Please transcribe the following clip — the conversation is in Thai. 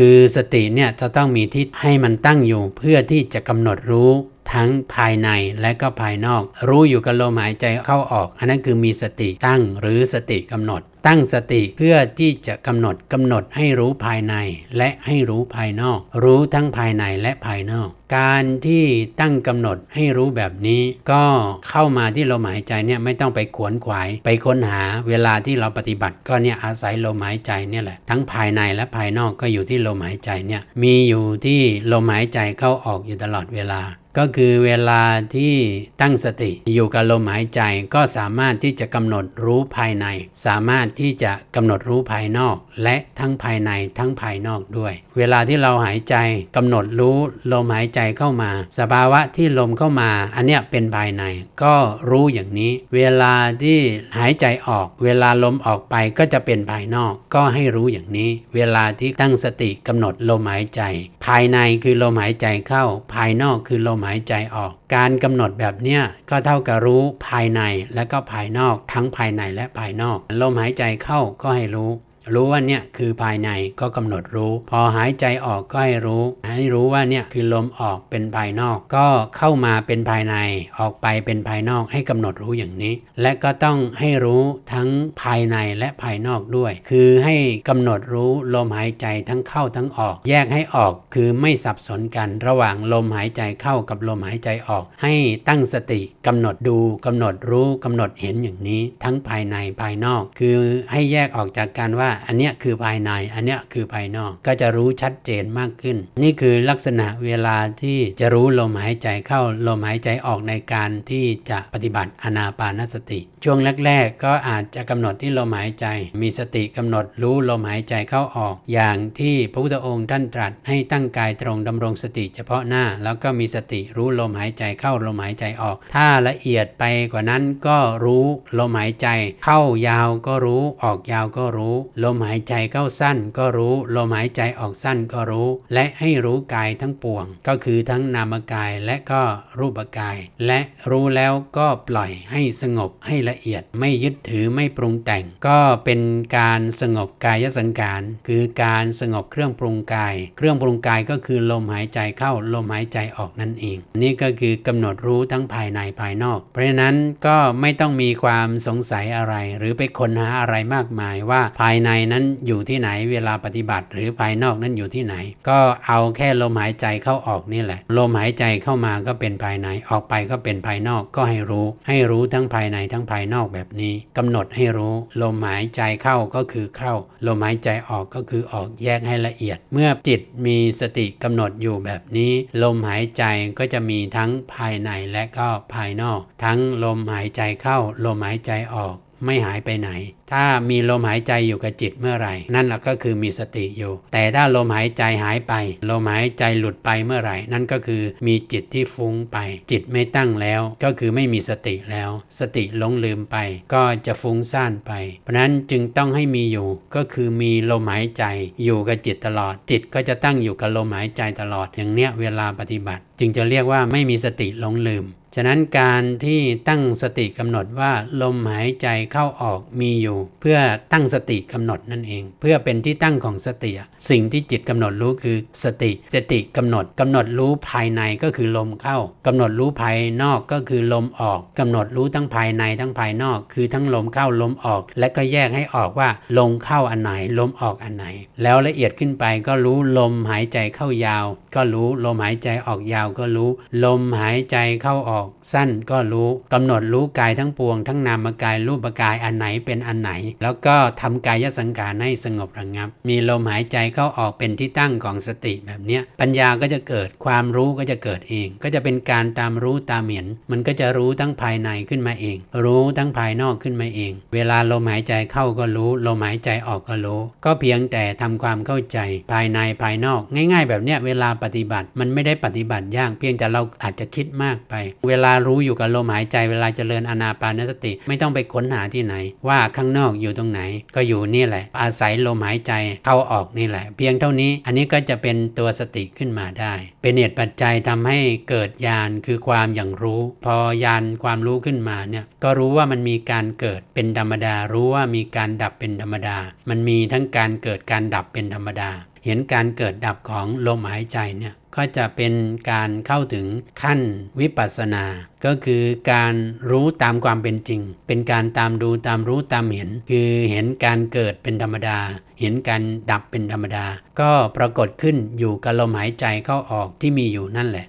คือสติเนี่ยจะต้องมีที่ให้มันตั้งอยู่เพื่อที่จะกำหนดรู้ ทั้งภายในและก็ภายนอก รู้อยู่กับลมหายใจเข้าออก อันนั้นคือมีสติตั้งหรือสติกำหนด ตั้งสติเพื่อที่จะกำหนดกำหนดให้รู้ภายในและให้รู้ภายนอก รู้ทั้งภายในและภายนอก การที่ตั้งกำหนดให้รู้แบบนี้ ก็เข้ามาที่ลมหายใจเนี่ยไม่ต้องไปขวนขวาย ไปค้นหาเวลาที่เราปฏิบัติก็เนี่ยอาศัยลมหายใจเนี่ยแหละทั้งภายในและภายนอกก็อยู่ที่ลมหายใจเนี่ยมีอยู่ที่ลมหายใจเข้าออกอยู่ตลอดเวลา ก็คือเวลาที่ตั้งสติอยู่กับลมหายใจก็สามารถที่จะกำหนดรู้ภายใน สามารถที่จะกำหนดรู้ภายนอก และทั้งภายในทั้งภายนอกด้วย เวลาที่เราหายใจกำหนดรู้ลมหายใจเข้ามา สภาวะที่ลมเข้ามา อันเนี้ยเป็นภายใน ก็รู้อย่างนี้ เวลาที่หายใจออก เวลาลมออกไปก็จะเป็นภายนอก ก็ให้รู้อย่างนี้ เวลาที่ตั้งสติกำหนดลมหายใจ ภายในคือลมหายใจเข้า ภายนอกคือลมหายใจออก การกำหนดแบบเนี้ยก็เท่ากับรู้ภายในและก็ภายนอกทั้งภายในและภายนอก ลมหายใจเข้าก็ให้รู้ รู้ว่าเนี่ยคือภายในก็กำหนดรู้ พอหายใจออกก็ให้รู้ ให้รู้ว่าเนี่ยคือลมออกเป็นภายนอก ก็เข้ามาเป็นภายในออกไปเป็นภายนอกให้กำหนดรู้อย่างนี้ และก็ต้องให้รู้ทั้งภายในและภายนอกด้วย คือให้กำหนดรู้ลมหายใจทั้งเข้าทั้งออก แยกให้ออกคือไม่สับสนกันระหว่างลมหายใจเข้ากับลมหายใจออก ให้ตั้งสติกำหนดดูกำหนดรู้กำหนดเห็นอย่างนี้ ทั้งภายในภายนอก คือให้แยกออกจากกันว่าอันเนี้ยคือภายใน อันเนี้ยคือภายนอก ก็จะรู้ชัดเจนมากขึ้น นี่คือลักษณะเวลาที่จะรู้ลมหายใจเข้าลมหายใจออกในการที่จะปฏิบัติอนาปานสติ ช่วงแรก ๆ ก็อาจจะกำหนดที่ลมหายใจ มีสติกำหนดรู้ลมหายใจเข้าออก อย่างที่พระพุทธองค์ท่านตรัสให้ตั้งกายตรงดำรงสติเฉพาะหน้า แล้วก็มีสติรู้ลมหายใจเข้าลมหายใจออก ถ้าละเอียดไปกว่านั้นก็รู้ลมหายใจ เข้ายาวก็รู้ออกยาวก็รู้ลมหายใจเข้าสั้นก็รู้ ลมหายใจออกสั้นก็รู้ และให้รู้กายทั้งปวง ก็คือทั้งนามกายและก็รูปกาย และรู้แล้วก็ปล่อยให้สงบให้ละเอียดไม่ยึดถือไม่ปรุงแต่ง ก็เป็นการสงบกายสังการคือการสงบเครื่องปรุงกาย เครื่องปรุงกายก็คือลมหายใจเข้าลมหายใจออกนั่นเอง นี่ก็คือกำหนดรู้ทั้งภายในภายนอก เพราะฉะนั้นก็ไม่ต้องมีความสงสัยอะไร หรือไปค้นหาอะไรมากมายว่าภายในนั้นอยู่ที่ไหนเวลาปฏิบัติ หรือภายนอกนั้นอยู่ที่ไหน ก็เอาแค่ลมหายใจเข้าออกนี่แหละ ลมหายใจเข้ามาก็เป็นภายในออกไปก็เป็นภายนอกก็ให้รู้ ให้รู้ทั้งภายในทั้งภายนอกแบบนี้กำหนดให้รู้ ลมหายใจเข้าก็คือเข้า ลมหายใจออกก็คือออกแยกให้ละเอียด เมื่อจิตมีสติกำหนดอยู่แบบนี้ ลมหายใจก็จะมีทั้งภายในและก็ภายนอก ทั้งลมหายใจเข้า ลมหายใจออก ไม่หายไปไหน ถ้ามีลมหายใจอยู่กับจิตเมื่อไหร่ นั่นก็คือมีสติอยู่ แต่ถ้าลมหายใจหายไป ลมหายใจหลุดไปเมื่อไหร่ นั่นก็คือมีจิตที่ฟุ้งไป จิตไม่ตั้งแล้วก็คือไม่มีสติแล้ว สติหลงลืมไป ก็จะฟุ้งซ่านไป เพราะนั้นจึงต้องให้มีอยู่ก็คือมีลมหายใจอยู่กับจิตตลอด จิตก็จะตั้งอยู่กับลมหายใจตลอดอย่างเนี้ยเวลาปฏิบัติ จึงจะเรียกว่าไม่มีสติหลงลืม ฉะนั้นการที่ตั้งสติกำหนดว่าลมหายใจเข้าออกมีอยู่ เพื่อตั้งสติกำหนดนั่นเอง เพื่อเป็นที่ตั้งของสติ สิ่งที่จิตกำหนดรู้คือสติ สติกำหนดกำหนดรู้ภายในก็คือลมเข้ากำหนดรู้ภายนอกก็คือลมออกกำหนดรู้ทั้งภายในทั้งภายนอก คือทั้งลมเข้าลมออก และก็แยกให้ออกว่าลมเข้าอันไหนลมออกอันไหน แล้วละเอียดขึ้นไปก็รู้ลมหายใจเข้ายาว ก็รู้ลมหายใจออกยาวก็รู้ ลมหายใจเข้าออกสั้นก็รู้กำหนดรู้กายทั้งปวง ทั้งนามกายรูปกายอันไหนเป็นอันไหน แล้วก็ทำกายสังขารให้สงบระงับ มีลมหายใจเข้าออกเป็นที่ตั้งของสติแบบนี้ปัญญาก็จะเกิดความรู้ก็จะเกิดเอง ก็จะเป็นการตามรู้ตามเห็น มันก็จะรู้ทั้งภายในขึ้นมาเอง รู้ทั้งภายนอกขึ้นมาเอง เวลาลมหายใจเข้าก็รู้ ลมหายใจออกก็รู้ ก็เพียงแต่ทำความเข้าใจภายในภายนอก ง่าย ๆ แบบเนี้ยเวลาปฏิบัติมันไม่ได้ปฏิบัติยากเพียงแต่เราอาจจะคิดมากไปเวลารู้อยู่กับลมหายใจเวลาเจริญอนาปานสติ ไม่ต้องไปค้นหาที่ไหน ว่าข้างนอกอยู่ตรงไหน ก็อยู่นี่แหละ อาศัยลมหายใจเข้าออกนี่แหละ เพียงเท่านี้อันนี้ก็จะเป็นตัวสติขึ้นมาได้ เป็นเหตุปัจจัยทำให้เกิดญาณคือความอย่างรู้ พอญาณความรู้ขึ้นมาเนี่ยก็รู้ว่ามันมีการเกิดเป็นธรรมดา รู้ว่ามีการดับเป็นธรรมดา มันมีทั้งการเกิดการดับเป็นธรรมดา เห็นการเกิดดับของลมหายใจเนี่ย ก็จะเป็นการเข้าถึงขั้นวิปัสสนา ก็คือการรู้ตามความเป็นจริง เป็นการตามดูตามรู้ตามเห็น คือเห็นการเกิดเป็นธรรมดา เห็นการดับเป็นธรรมดา ก็ปรากฏขึ้นอยู่กับลมหายใจเข้าออกที่มีอยู่นั่นแหละ